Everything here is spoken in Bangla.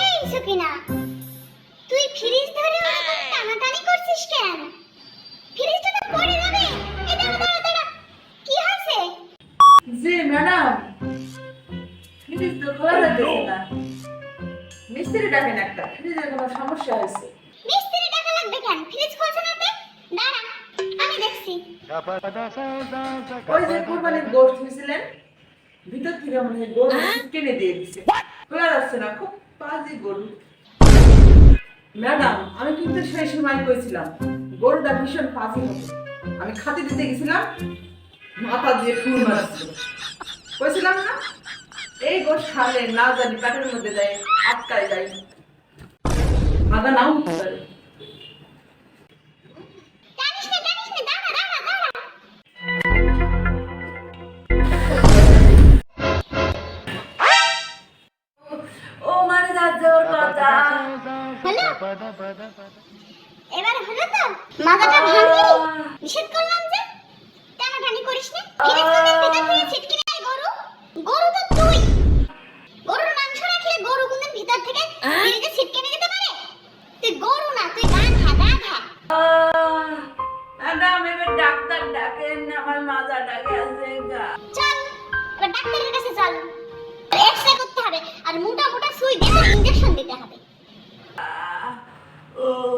এই সুকিনা তুই ফ্রিজ ধরে ওরকম টানাটানি করছিস কেন? ফ্রিজটা তো পড়ে যাবে। এই দাঁড়া দাঁড়া দাঁড়া কি হয়েছে? জি ম্যাডাম। ফ্রিজ তো খোলা যাচ্ছে না। মিস্ত্রি ডাকেন একটা। ফ্রিজের কোনো সমস্যা হয়েছে? মিস্ত্রি টাকা লাগবে কেন? ফ্রিজ খুলছে না তে? দাঁড়া আমি দেখছি। ওই যে কোরবানির ভিতর থেকে মনে হয়? গরু টেনে দিয়ে দিচ্ছে খোলা যাচ্ছে না খুব বাজে গরু। ম্যাডাম আমি কিন্তু সেই সময় কইছিলাম গরুটা ভীষণ পাজি হবে। আমি খাতে দিতে গেছিলাম মাথা দিয়ে ফুল মারছিল কইছিলাম না? এই গোশ খালে না জানি পেটের মধ্যে যায় আটকায় যায় মাথা নাও। এবার হলো তো মাথাটা ভাঙলি নিষেধ করলাম যে টানাটানি করিস না ডাক্তার ডাকেন আমার মাজা ডাকে আছে চল, এবার ডাক্তারের কাছে চল। Oh.